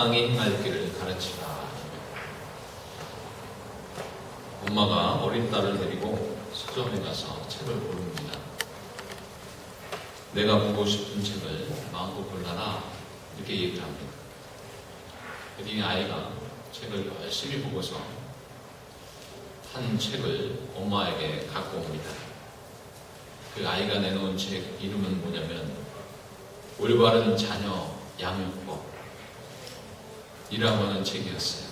마땅히 길을 가르치라. 엄마가 어린 딸을 데리고 서점에 가서 책을 고릅니다. 내가 보고 싶은 책을 마음껏 골라라 이렇게 얘기를 합니다. 그랬더니 아이가 책을 열심히 보고서 한 책을 엄마에게 갖고 옵니다. 그 아이가 내놓은 책 이름은 뭐냐면 올바른 자녀 양육법 이라고 하는 책이었어요.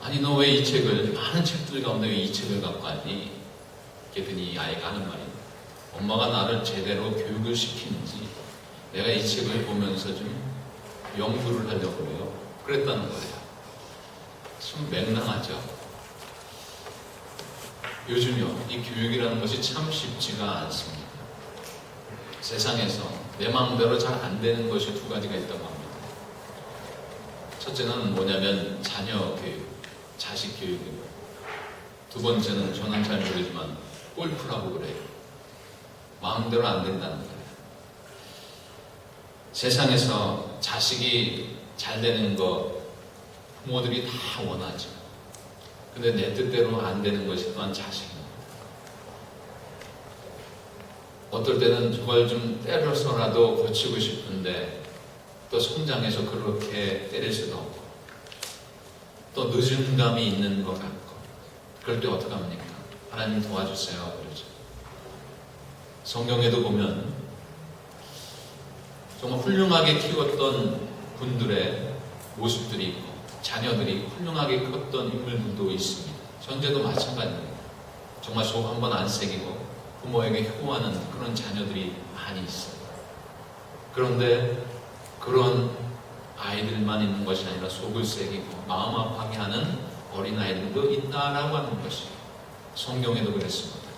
아니 너 왜 이 책을 많은 책들 가운데 왜 이 책을 갖고 왔니? 그랬더니 이 아이가 하는 말이 엄마가 나를 제대로 교육을 시키는지 내가 이 책을 보면서 좀 연구를 하려고 해요. 그랬다는 거예요. 좀 맹랑하죠. 요즘요, 이 교육이라는 것이 참 쉽지가 않습니다. 세상에서 내 마음대로 잘 안 되는 것이 두 가지가 있다고. 첫째는 뭐냐면 자녀 교육, 자식 교육이고, 두 번째는 저는 잘 모르지만 골프라고 그래요. 마음대로 안 된다는 거예요. 세상에서 자식이 잘 되는 거 부모들이 다 원하죠. 근데 내 뜻대로 안 되는 것이 또한 자식입니다. 어떨 때는 저걸 좀 때려서라도 고치고 싶은데 또 성장해서 그렇게 때릴 수도 없고 또 늦은 감이 있는 것 같고 그럴 때 어떡합니까? 하나님 도와주세요. 그러죠. 성경에도 보면 정말 훌륭하게 키웠던 분들의 모습들이 있고 자녀들이 훌륭하게 컸던 인물들도 있습니다. 현재도 마찬가지입니다. 정말 속 한 번 안 새기고 부모에게 효하는 그런 자녀들이 많이 있어요. 그런데 그런 아이들만 있는 것이 아니라 속을 새기고 마음 아파하게 하는 어린아이들도 있다라고 하는 것이 성경에도 그랬습니다.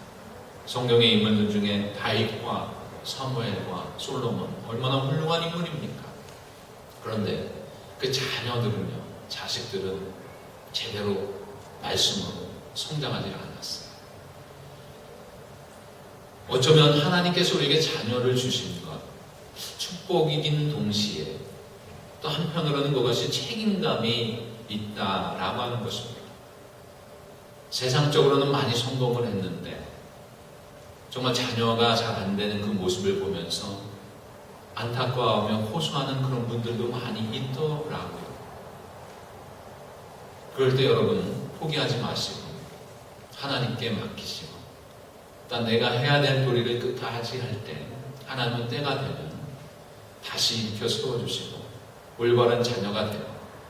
성경의 인물들 중에 다윗과 사무엘과 솔로몬 얼마나 훌륭한 인물입니까? 그런데 그 자녀들은요, 자식들은 제대로 말씀으로 성장하지 않았어요. 어쩌면 하나님께서 우리에게 자녀를 주신 것, 축복이긴 동시에 또 한편으로는 그것이 책임감이 있다라고 하는 것입니다. 세상적으로는 많이 성공을 했는데 정말 자녀가 잘 안 되는 그 모습을 보면서 안타까워하며 호소하는 그런 분들도 많이 있더라고요. 그럴 때 여러분 포기하지 마시고 하나님께 맡기시고 또 내가 해야 될 도리를 끝까지 할 때 하나님은 때가 되면 다시 일으켜 세워주시고 올바른 자녀가 되고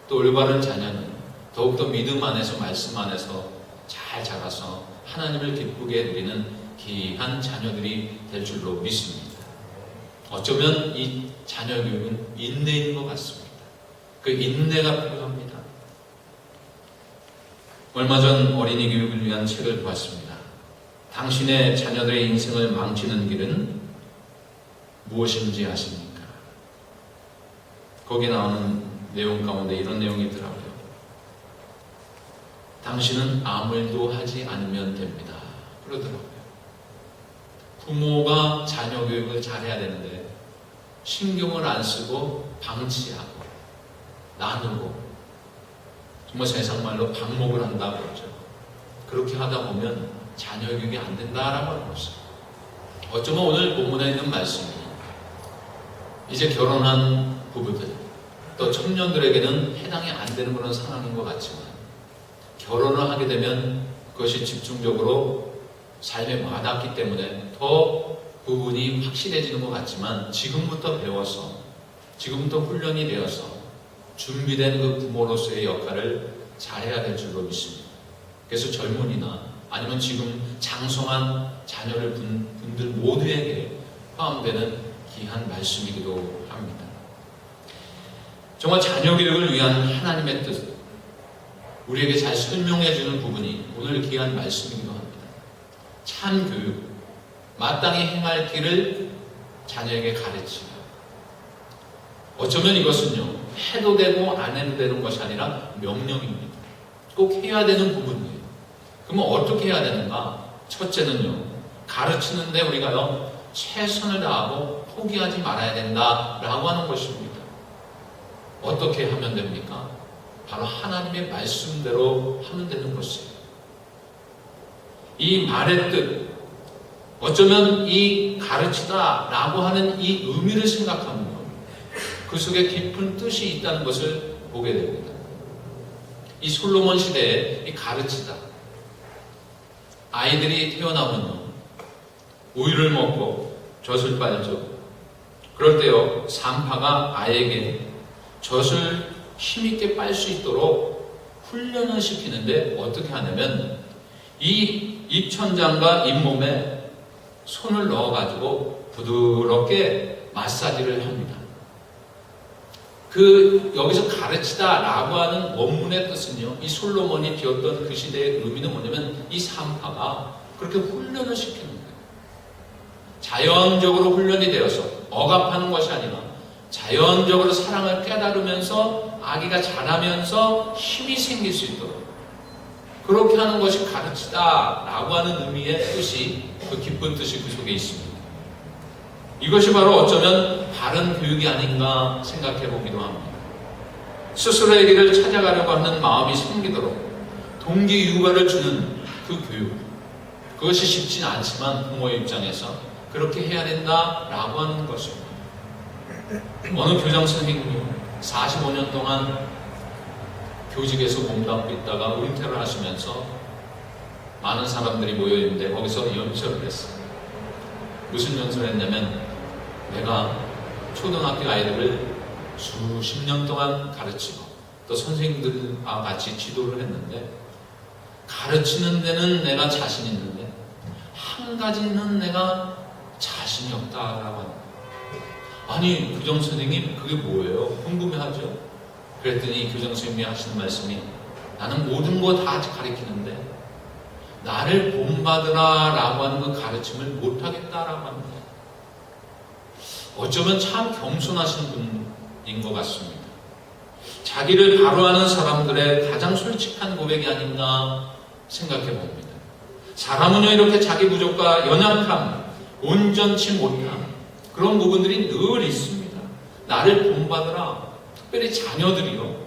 또 올바른 자녀는 더욱더 믿음 안에서 말씀 안에서 잘 자라서 하나님을 기쁘게 해드리는 귀한 자녀들이 될 줄로 믿습니다. 어쩌면 이 자녀 교육은 인내인 것 같습니다. 그 인내가 필요합니다. 얼마 전 어린이 교육을 위한 책을 보았습니다. 당신의 자녀들의 인생을 망치는 길은 무엇인지 아십니까? 거기에 나오는 내용 가운데 이런 내용이 있더라고요. 당신은 아무 일도 하지 않으면 됩니다. 그러더라고요. 부모가 자녀 교육을 잘해야 되는데 신경을 안 쓰고 방치하고 나누고 정말 세상 말로 방목을 한다고 그러죠. 그렇게 하다 보면 자녀 교육이 안 된다라고 하는 것이죠. 어쩌면 오늘 본문에 있는 말씀이 이제 결혼한 부부들 또 청년들에게는 해당이 안 되는 그런 상황인 것 같지만 결혼을 하게 되면 그것이 집중적으로 삶에 와닿기 때문에 더 부분이 확실해지는 것 같지만 지금부터 배워서 지금부터 훈련이 되어서 준비된 그 부모로서의 역할을 잘해야 될 줄로 믿습니다. 그래서 젊은이나 아니면 지금 장성한 자녀를 둔 분들 모두에게 포함되는 귀한 말씀이기도. 정말 자녀 교육을 위한 하나님의 뜻, 우리에게 잘 설명해 주는 부분이 오늘 귀한 말씀이기도 합니다. 참 교육, 마땅히 행할 길을 자녀에게 가르치고 어쩌면 이것은요 해도 되고 안 해도 되는 것이 아니라 명령입니다. 꼭 해야 되는 부분이에요. 그러면 어떻게 해야 되는가? 첫째는요 가르치는데 우리가요, 최선을 다하고 포기하지 말아야 된다라고 하는 것입니다. 어떻게 하면 됩니까? 바로 하나님의 말씀대로 하면 되는 것이에요. 이 말의 뜻, 어쩌면 이 가르치다 라고 하는 이 의미를 생각하면 그 속에 깊은 뜻이 있다는 것을 보게 됩니다. 이 솔로몬 시대에 이 가르치다. 아이들이 태어나면 우유를 먹고 젖을 빨죠. 그럴 때요, 산파가 아이에게 젖을 힘있게 빨 수 있도록 훈련을 시키는데 어떻게 하냐면 이 입천장과 잇몸에 손을 넣어가지고 부드럽게 마사지를 합니다. 그 여기서 가르치다라고 하는 원문의 뜻은요. 이 솔로몬이 비었던 그 시대의 의미는 뭐냐면 이 산파가 그렇게 훈련을 시키는 거예요. 자연적으로 훈련이 되어서 억압하는 것이 아니라 자연적으로 사랑을 깨달으면서 아기가 자라면서 힘이 생길 수 있도록 그렇게 하는 것이 가르치다라고 하는 의미의 뜻이 그 깊은 뜻이 그 속에 있습니다. 이것이 바로 어쩌면 바른 교육이 아닌가 생각해 보기도 합니다. 스스로의 길을 찾아가려고 하는 마음이 생기도록 동기 유발을 주는 그 교육. 그것이 쉽진 않지만 부모의 입장에서 그렇게 해야 된다라고 하는 것입니다. 어느 교장 선생님이 45년 동안 교직에서 몸담고 있다가 은퇴를 하시면서 많은 사람들이 모여있는데 거기서 연설을 했어요. 무슨 연설을 했냐면 내가 초등학교 아이들을 수십 년 동안 가르치고 또 선생님들과 같이 지도를 했는데 가르치는 데는 내가 자신 있는데 한 가지는 내가 자신이 없다라고 합니다. 아니 교장 선생님 그게 뭐예요? 궁금해하죠. 그랬더니 교장 선생님이 하시는 말씀이 나는 모든 거 다 가르치는데 나를 본받으라라고 하는 그 가르침을 못하겠다라고 합니다. 어쩌면 참 겸손하신 분인 것 같습니다. 자기를 바로하는 사람들의 가장 솔직한 고백이 아닌가 생각해 봅니다. 사람은요 이렇게 자기 부족과 연약함, 온전치 못함 그런 부분들이 늘 있습니다. 나를 본받으라. 특별히 자녀들이요.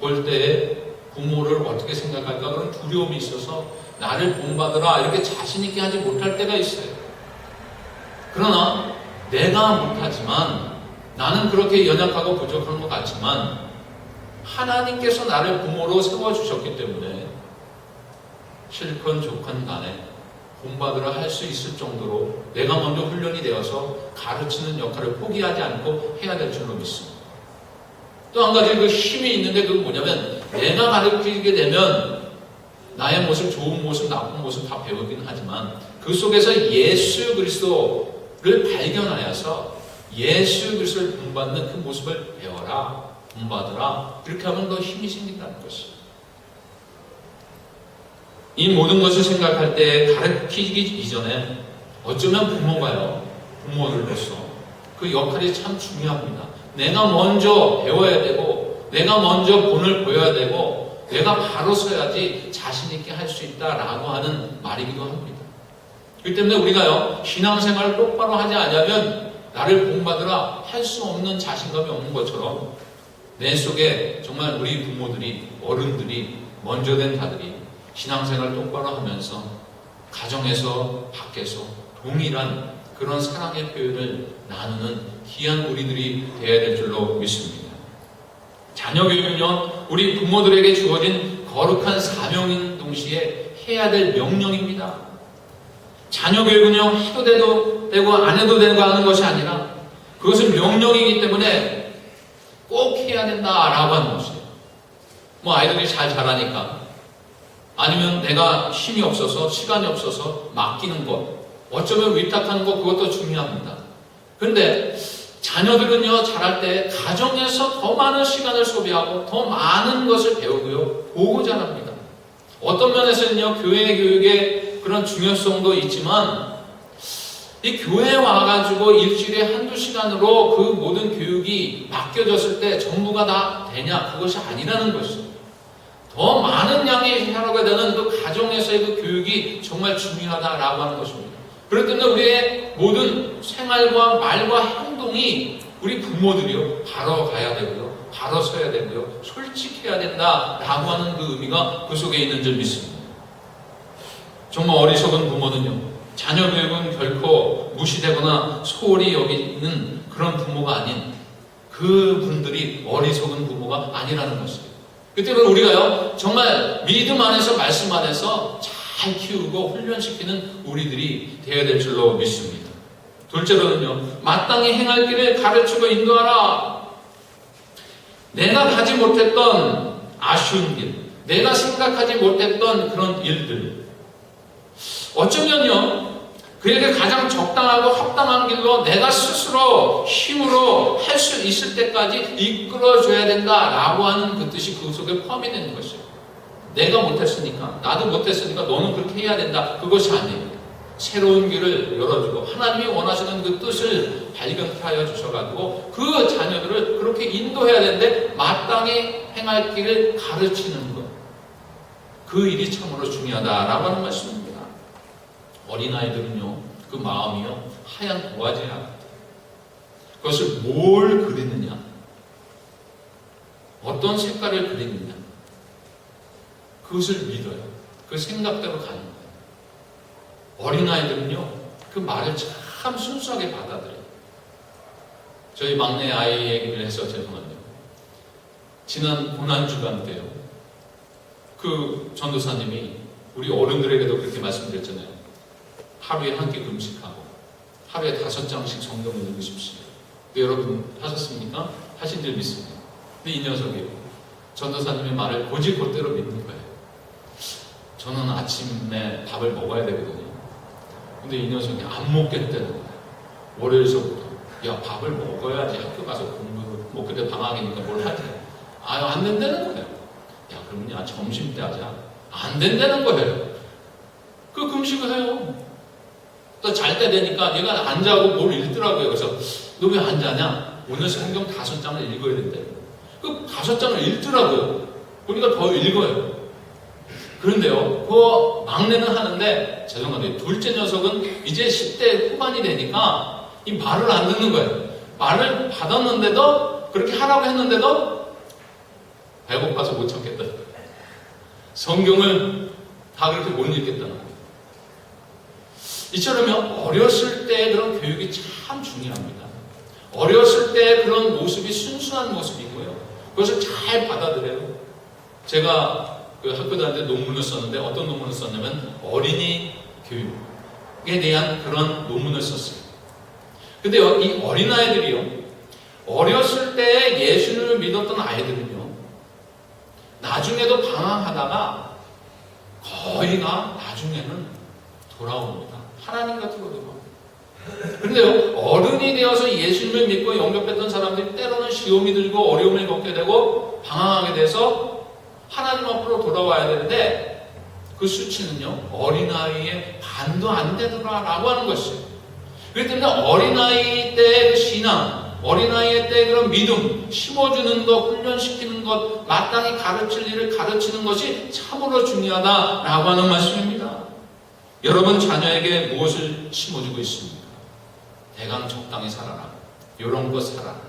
볼 때 부모를 어떻게 생각할까 그런 두려움이 있어서 나를 본받으라 이렇게 자신있게 하지 못할 때가 있어요. 그러나 내가 못하지만 나는 그렇게 연약하고 부족한 것 같지만 하나님께서 나를 부모로 세워주셨기 때문에 실컷 좋건 간에 본받으라 할수 있을 정도로 내가 먼저 훈련이 되어서 가르치는 역할을 포기하지 않고 해야 될 줄로 믿습니다. 또 한 가지 그 힘이 있는데 그건 뭐냐면 내가 가르치게 되면 나의 모습, 좋은 모습, 나쁜 모습 다 배우긴 하지만 그 속에서 예수 그리스도를 발견하여서 예수 그리스도를 본받는 그 모습을 배워라, 본받으라 이렇게 하면 더 힘이 생긴다는 것이죠. 이 모든 것을 생각할 때 가르치기 이전에 어쩌면 부모가요, 부모들로서 그 역할이 참 중요합니다. 내가 먼저 배워야 되고, 내가 먼저 본을 보여야 되고, 내가 바로 서야지 자신 있게 할 수 있다라고 하는 말이기도 합니다. 그렇기 때문에 우리가요, 신앙생활을 똑바로 하지 않으면 나를 본받으라 할 수 없는 자신감이 없는 것처럼 내 속에 정말 우리 부모들이, 어른들이, 먼저 된 자들이 신앙생활 똑바로 하면서 가정에서 밖에서 동일한 그런 사랑의 표현을 나누는 귀한 우리들이 되어야 될 줄로 믿습니다. 자녀 교육은요, 우리 부모들에게 주어진 거룩한 사명인 동시에 해야 될 명령입니다. 자녀 교육은요, 해도 돼도 되고 안 해도 되고 하는 것이 아니라 그것은 명령이기 때문에 꼭 해야 된다라고 하는 것이에요. 뭐 아이들이 잘 자라니까 아니면 내가 힘이 없어서 시간이 없어서 맡기는 것 어쩌면 위탁하는 것 그것도 중요합니다. 그런데 자녀들은요 자랄 때 가정에서 더 많은 시간을 소비하고 더 많은 것을 배우고요 보고 자랍니다. 어떤 면에서는요 교회 교육의 그런 중요성도 있지만 이 교회에 와가지고 일주일에 한두 시간으로 그 모든 교육이 맡겨졌을 때 전부가 다 되냐 그것이 아니라는 것이죠. 더 많은 양의 하나가 되는 그 가정에서의 그 교육이 정말 중요하다라고 하는 것입니다. 그렇기 때문에 우리의 모든 생활과 말과 행동이 우리 부모들이요, 바로 가야 되고요. 바로 서야 되고요. 솔직해야 된다라고 하는 그 의미가 그 속에 있는 줄 믿습니다. 정말 어리석은 부모는요. 자녀 교육은 결코 무시되거나 소홀히 여기는 그런 부모가 아닌 그 분들이 어리석은 부모가 아니라는 것이에요. 그 때문에 우리가요, 정말 믿음 안에서 말씀 안에서 잘 키우고 훈련시키는 우리들이 되어야 될 줄로 믿습니다. 둘째로는요, 마땅히 행할 길을 가르치고 인도하라. 내가 가지 못했던 아쉬운 길, 내가 생각하지 못했던 그런 일들. 어쩌면요, 그에게 가장 적당하고 합당한 길로 내가 스스로 힘으로 할 수 있을 때까지 이끌어줘야 된다라고 하는 그 뜻이 그 속에 포함이 되는 것이에요. 내가 못했으니까, 나도 못했으니까 너는 그렇게 해야 된다. 그것이 아니에요. 새로운 길을 열어주고 하나님이 원하시는 그 뜻을 발견하여 주셔가지고 그 자녀들을 그렇게 인도해야 되는데 마땅히 행할 길을 가르치는 것. 그 일이 참으로 중요하다라고 하는 말씀입니다. 어린아이들은요, 그 마음이요, 하얀 도화지 같아요. 그것을 뭘 그리느냐, 어떤 색깔을 그리느냐, 그것을 믿어요. 그 생각대로 가는 거예요. 어린아이들은요, 그 말을 참 순수하게 받아들여요. 저희 막내 아이 얘기를 해서 죄송한데요. 지난 고난주간 때요, 그 전도사님이 우리 어른들에게도 그렇게 말씀드렸잖아요. 하루에 한 끼 금식하고 하루에 다섯 장씩 성경을 읽으십시오. 근데 여러분 하셨습니까? 하신 줄 믿습니다. 근데 이 녀석이 전도사님의 말을 고지곧대로 믿는 거예요. 저는 아침에 밥을 먹어야 되거든요. 근데 이 녀석이 안 먹겠다는 거예요. 월요일서부터 야 밥을 먹어야지 학교 가서 공부 뭐 그때 방학이니까 뭘 하지? 아유 안 된다는 거예요. 야 그러면 야 점심 때 하자. 안 된다는 거예요. 그 금식을 해요. 또 잘 때 되니까 얘가 안 자고 뭘 읽더라고요. 그래서 너 왜 안 자냐? 오늘 성경 다섯 장을 읽어야 된대. 그 다섯 장을 읽더라고요. 보니까 더 읽어요. 그런데요, 그 막내는 하는데, 죄송한데, 둘째 녀석은 이제 10대 후반이 되니까 이 말을 안 듣는 거예요. 말을 받았는데도, 그렇게 하라고 했는데도, 배고파서 못 참겠다. 성경을 다 그렇게 못 거예요. 이처럼 어렸을 때 그런 교육이 참 중요합니다. 어렸을 때 그런 모습이 순수한 모습이고요. 그것을 잘 받아들여요. 제가 그 학교 다닐 때 논문을 썼는데 어떤 논문을 썼냐면 어린이 교육에 대한 그런 논문을 썼어요. 근데요, 이 어린아이들이요, 어렸을 때 예수를 믿었던 아이들은요, 나중에도 방황하다가 거의가 나중에는 돌아옵니다. 하나님 곁으로 돌아옵니다. 그런데요, 어른이 되어서 예수님을 믿고 영접했던 사람들이 때로는 시험이 들고 어려움을 겪게 되고 방황하게 돼서 하나님 앞으로 돌아와야 되는데 그 수치는요, 어린아이의 반도 안 되더라라고 하는 것이에요. 그렇기 때문에 어린아이 때의 그 신앙, 어린아이 때의 그런 믿음, 심어주는 것, 훈련시키는 것, 마땅히 가르칠 일을 가르치는 것이 참으로 중요하다라고 하는 말씀입니다. 여러분 자녀에게 무엇을 심어주고 있습니까? 대강 적당히 살아라. 요런 거 살아라.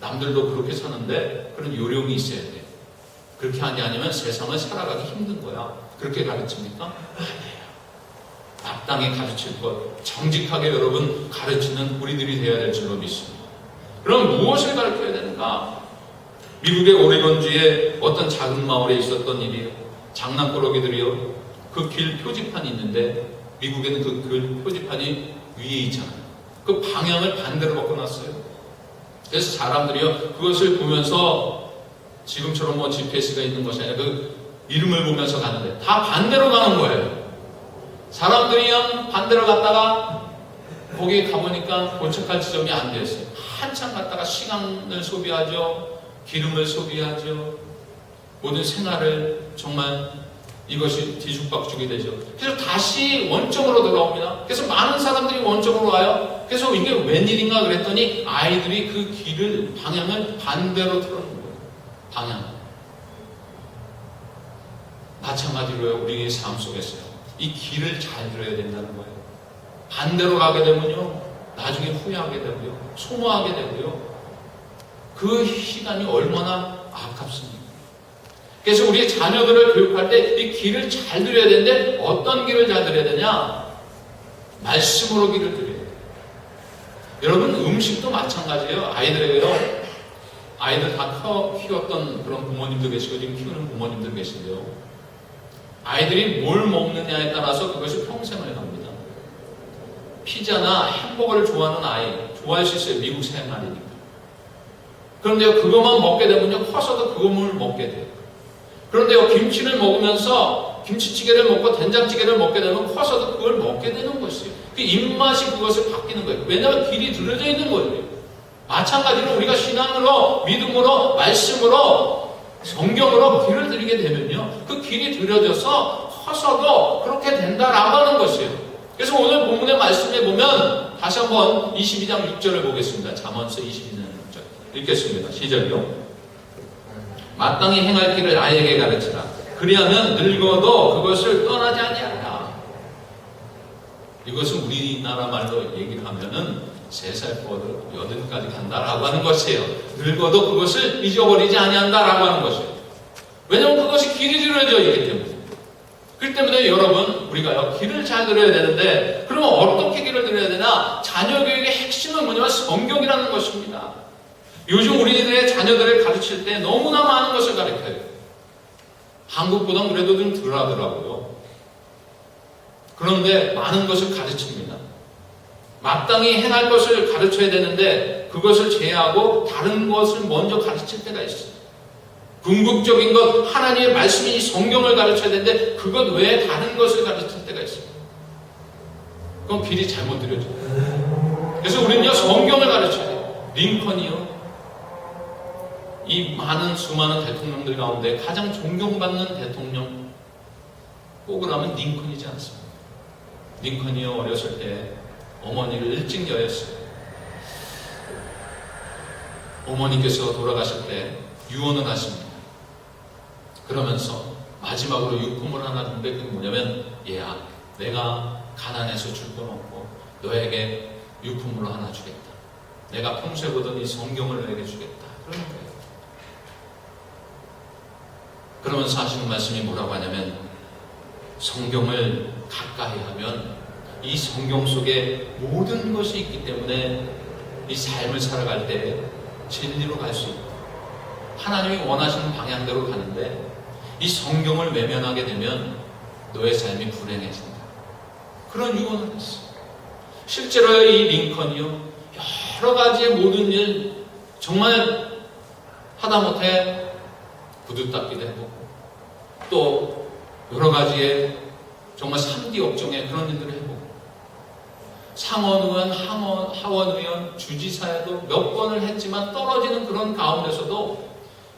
남들도 그렇게 사는데 그런 요령이 있어야 돼. 그렇게 하지 않으면 세상을 살아가기 힘든 거야. 그렇게 가르칩니까? 아니에요. 마땅히 가르칠 것, 정직하게 여러분 가르치는 우리들이 되어야 될 줄로 믿습니다. 그럼 무엇을 가르쳐야 되는가? 미국의 오레곤주에 어떤 작은 마을에 있었던 일이에요. 장난꾸러기들이요. 그 길 표지판이 있는데 미국에는 그 길 표지판이 위에 있잖아요. 그 방향을 반대로 바꿔놨어요. 그래서 사람들이요 그것을 보면서 지금처럼 뭐 GPS가 있는 것이 아니라 그 이름을 보면서 가는데 다 반대로 가는 거예요. 사람들이요 반대로 갔다가 거기에 가보니까 도착할 지점이 안 되었어요. 한참 갔다가 시간을 소비하죠. 기름을 소비하죠. 모든 생활을 정말 이것이 뒤죽박죽이 되죠. 그래서 다시 원점으로 돌아옵니다. 그래서 많은 사람들이 원점으로 와요. 그래서 이게 웬일인가 그랬더니 아이들이 그 길을, 방향을 반대로 틀어놓은 거예요. 방향. 마찬가지로요, 우리의 삶 속에서요. 이 길을 잘 들어야 된다는 거예요. 반대로 가게 되면요, 나중에 후회하게 되고요, 소모하게 되고요. 그 시간이 얼마나 아깝습니까? 그래서 우리 자녀들을 교육할 때 이 길을 잘 들여야 되는데 어떤 길을 잘 들여야 되냐? 말씀으로 길을 들여야 돼요. 여러분 음식도 마찬가지예요. 아이들에게요. 아이들 다 커, 키웠던 그런 부모님도 계시고 지금 키우는 부모님도 계신데요. 아이들이 뭘 먹느냐에 따라서 그것이 평생을 갑니다. 피자나 햄버거를 좋아하는 아이 좋아할 수 있어요. 미국 생활이니까. 그런데요, 그것만 먹게 되면요, 커서도 그것을 먹게 돼요. 그런데요, 김치를 먹으면서 김치찌개를 먹고 된장찌개를 먹게 되면 커서도 그걸 먹게 되는 것이에요. 그 입맛이 그것을 바뀌는 거예요. 왜냐하면 길이 들어져 있는 거예요. 마찬가지로 우리가 신앙으로, 믿음으로, 말씀으로, 성경으로 길을 들이게 되면요, 그 길이 들여져서 커서도 그렇게 된다라고 하는 것이에요. 그래서 오늘 본문의 말씀에 보면 다시 한번 22장 6절을 보겠습니다. 잠언서 22장 6절. 읽겠습니다. 시절요. 마땅히 행할 길을 아이에게 가르치라. 그리하면 늙어도 그것을 떠나지 아니하리라. 이것은 우리나라 말로 얘기를 하면은 세살 뻗어 여든까지 간다라고 하는 것이에요. 늙어도 그것을 잊어버리지 아니한다라고 하는 것이에요. 왜냐하면 그것이 길이 들어져 있기 때문에. 그렇기 때문에 여러분 우리가요 길을 잘 들어야 되는데 그러면 어떻게 길을 들어야 되나? 자녀 교육의 핵심은 뭐냐면 성경이라는 것입니다. 요즘 우리들의 자녀들을 가르칠 때 너무나 많은 것을 가르쳐요. 한국보다 그래도 좀 덜 하더라고요. 그런데 많은 것을 가르칩니다. 마땅히 행할 것을 가르쳐야 되는데 그것을 제외하고 다른 것을 먼저 가르칠 때가 있어요. 궁극적인 것, 하나님의 말씀이 성경을 가르쳐야 되는데 그것 외에 다른 것을 가르칠 때가 있어요. 그럼 길이 잘못 들여져요. 그래서 우리는요, 성경을 가르쳐야 돼요. 링컨이요. 이 많은 수많은 대통령들 가운데 가장 존경받는 대통령 뽑으라면 링컨이지 않습니까? 링컨이요, 어렸을 때 어머니를 일찍 여했어요. 어머니께서 돌아가실 때 유언을 하십니다. 그러면서 마지막으로 유품을 하나 준데 그게 뭐냐면 얘야 내가 가난해서 줄 건 없고 너에게 유품으로 하나 주겠다. 내가 평소에 보던 이 성경을 너에게 주겠다. 그러는 거예요. 그러면서 하시는 말씀이 뭐라고 하냐면 성경을 가까이 하면 이 성경 속에 모든 것이 있기 때문에 이 삶을 살아갈 때 진리로 갈 수 있고 하나님이 원하시는 방향대로 가는데 이 성경을 외면하게 되면 너의 삶이 불행해진다. 그런 유언을 했어요. 실제로 이 링컨이요 여러 가지의 모든 일 정말 하다못해 구두 닦기도 해보고 또 여러 가지의 정말 3D 업종의 그런 일들을 해보고 상원의원, 하원, 하원의원, 주지사에도 몇 번을 했지만 떨어지는 그런 가운데서도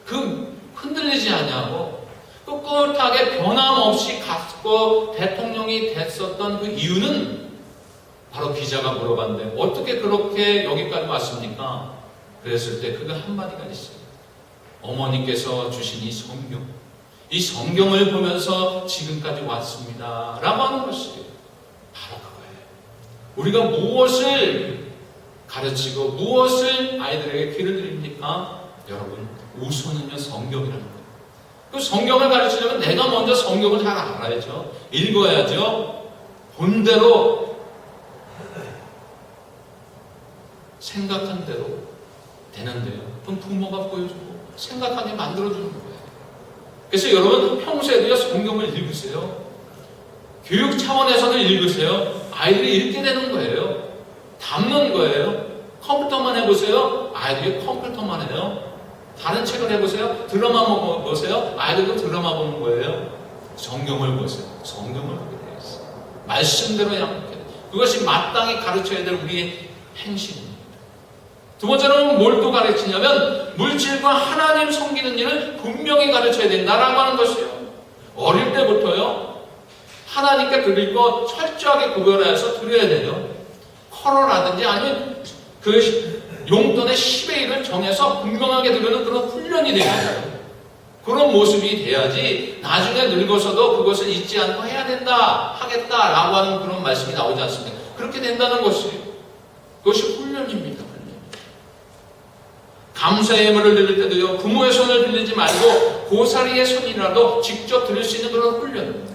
그 흔들리지 않냐고 꿋꿋하게 변함없이 갔고 대통령이 됐었던 그 이유는 바로 기자가 물어봤는데 어떻게 그렇게 여기까지 왔습니까? 그랬을 때 그거 한마디가 있어요. 어머니께서 주신 이 성경, 이 성경을 보면서 지금까지 왔습니다. 라고 하는 것이에요. 바로 그거예요. 우리가 무엇을 가르치고 무엇을 아이들에게 귀를 드립니까? 여러분, 우선은요, 성경이라는 거예요. 그 성경을 가르치려면 내가 먼저 성경을 잘 알아야죠. 읽어야죠. 본대로 생각한 대로 되는데요. 그럼 부모가 보여주고 생각하게 만들어주는 거예요. 그래서 여러분 평소에도요 성경을 읽으세요. 교육 차원에서는 읽으세요. 아이들이 읽게 되는 거예요. 담는 거예요. 컴퓨터만 해보세요. 아이들이 컴퓨터만 해요. 다른 책을 해보세요. 드라마 보세요. 아이들도 드라마 보는 거예요. 성경을 보세요. 성경을 보게 되어 있어요. 말씀대로 양육해야 돼요. 그것이 마땅히 가르쳐야 될 우리의 행실입니다. 두 번째로는 뭘 또 가르치냐면 물질과 하나님 섬기는 일을 분명히 가르쳐야 된다라고 하는 것이에요. 어릴 때부터요. 하나님께 드릴 거 철저하게 구별해서 드려야 돼요. 커러라든지 아니면 그 용돈의 10의 1을 정해서 분명하게 드리는 그런 훈련이 돼요. 그런 모습이 돼야지 나중에 늙어서도 그것을 잊지 않고 해야 된다, 하겠다라고 하는 그런 말씀이 나오지 않습니까? 그렇게 된다는 것이에요. 그것이 훈련입니다. 감사의 예물을 드릴 때도요, 부모의 손을 빌리지 말고 고사리의 손이라도 직접 드릴 수 있는 그런 훈련.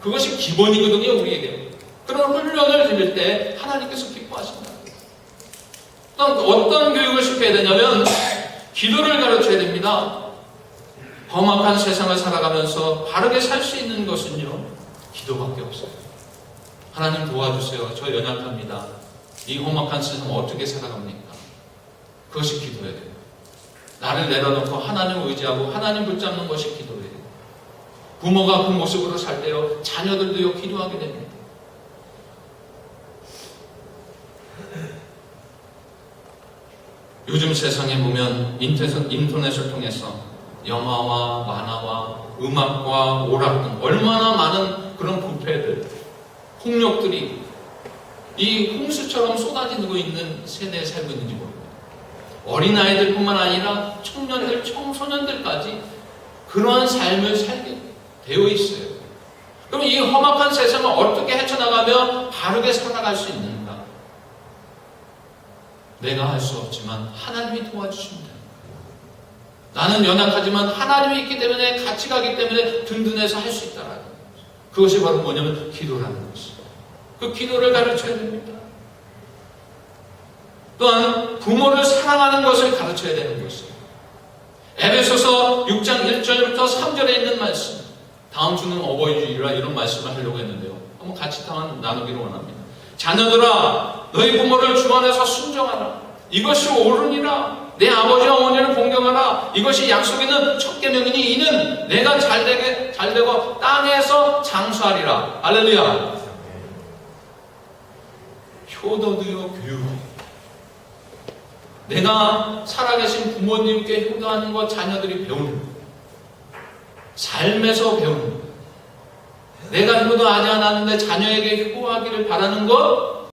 그것이 기본이거든요, 우리에게. 그런 훈련을 드릴 때 하나님께서 기뻐하신다. 어떤, 어떤 교육을 시켜야 되냐면, 기도를 가르쳐야 됩니다. 험악한 세상을 살아가면서 바르게 살 수 있는 것은요, 기도밖에 없어요. 하나님 도와주세요. 저 연약합니다. 이 험악한 세상 어떻게 살아갑니까? 그것이 기도해야 돼요. 나를 내려놓고 하나님을 의지하고 하나님 붙잡는 것이 기도예요. 부모가 그 모습으로 살 때요, 자녀들도요, 기도하게 됩니다. 요즘 세상에 보면 인터넷, 인터넷을 통해서 영화와 만화와 음악과 오락 등 얼마나 많은 그런 부패들, 폭력들이 이 홍수처럼 쏟아지고 있는 세대에 살고 있는지 모릅니다. 어린아이들뿐만 아니라 청년들, 청소년들까지 그러한 삶을 살게 되어 있어요. 그럼 이 험악한 세상을 어떻게 헤쳐나가며 바르게 살아갈 수 있는가? 내가 할 수 없지만 하나님이 도와주십니다. 나는 연약하지만 하나님이 있기 때문에 같이 가기 때문에 든든해서 할 수 있다라는 거죠. 그것이 바로 뭐냐면 기도라는 것이죠. 그 기도를 가르쳐야 됩니다. 또한 부모를 사랑하는 것을 가르쳐야 되는 것이에요. 에베소서 6장 1절부터 3절에 있는 말씀. 다음 주는 어버이주일이라 이런 말씀을 하려고 했는데요. 한번 같이 다 나누기를 원합니다. 자녀들아, 너희 부모를 주 안에서 순종하라. 이것이 옳으니라. 내 아버지와 어머니를 공경하라. 이것이 약속 있는 첫 계명이니 이는 내가 잘되게 잘되고 땅에서 장수하리라. 할렐루야. 효도도요 교육. 내가 살아계신 부모님께 효도하는 것 자녀들이 배우는 것. 삶에서 배우는 것. 내가 효도 않았는데 자녀에게 효도하기를 바라는 것